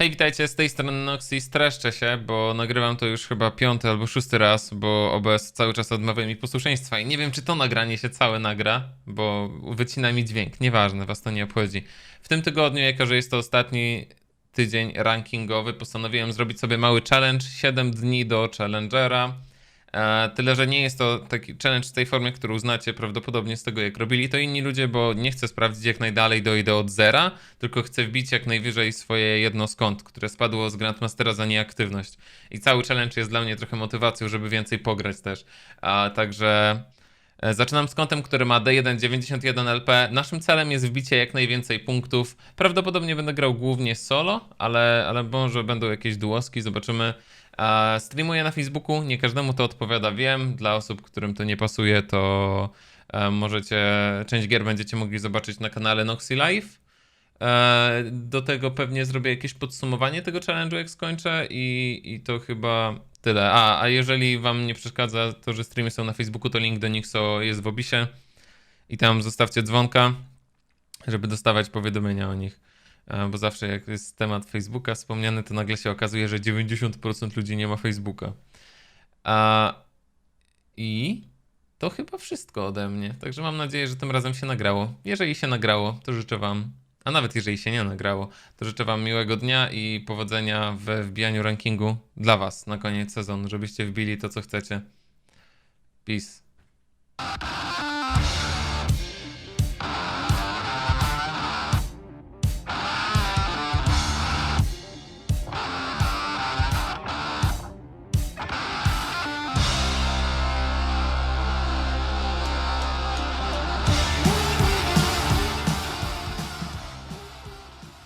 Hej, witajcie, z tej strony Noxy. Streszczę się, bo nagrywam to już chyba piąty albo szósty raz, bo OBS cały czas odmawia mi posłuszeństwa i nie wiem, czy to nagranie się całe nagra, bo wycina mi dźwięk. Nieważne, was to nie obchodzi. W tym tygodniu, jako że jest to ostatni tydzień rankingowy, postanowiłem zrobić sobie mały challenge, 7 dni do Challengera. E, tyle, że nie jest to taki challenge w tej formie, którą znacie prawdopodobnie z tego, jak robili to inni ludzie, bo nie chcę sprawdzić, jak najdalej dojdę od zera, tylko chcę wbić jak najwyżej swoje jedno skąd, które spadło z Grandmastera za nieaktywność. I cały challenge jest dla mnie trochę motywacją, żeby więcej pograć też. A, także zaczynam z kątem, który ma D191 LP. Naszym celem jest wbicie jak najwięcej punktów. Prawdopodobnie będę grał głównie solo, ale, ale może będą jakieś duoski, zobaczymy. Streamuję na Facebooku, nie każdemu to odpowiada, wiem. Dla osób, którym to nie pasuje, to e, możecie, część gier będziecie mogli zobaczyć na kanale Noxy Live. E, do tego pewnie zrobię jakieś podsumowanie tego challenge'u, jak skończę i, i to chyba tyle. A, a jeżeli wam nie przeszkadza to, że streamy są na Facebooku, to link do nich są, jest w opisie i tam zostawcie dzwonka, żeby dostawać powiadomienia o nich. E, Bo zawsze jak jest temat Facebooka wspomniany, to nagle się okazuje, że 90% ludzi nie ma Facebooka. A, I to chyba wszystko ode mnie. Także mam nadzieję, że tym razem się nagrało. Jeżeli się nagrało, to życzę Wam, a nawet jeżeli się nie nagrało, to życzę Wam miłego dnia i powodzenia we wbijaniu rankingu dla Was na koniec sezonu, żebyście wbili to, co chcecie. Peace.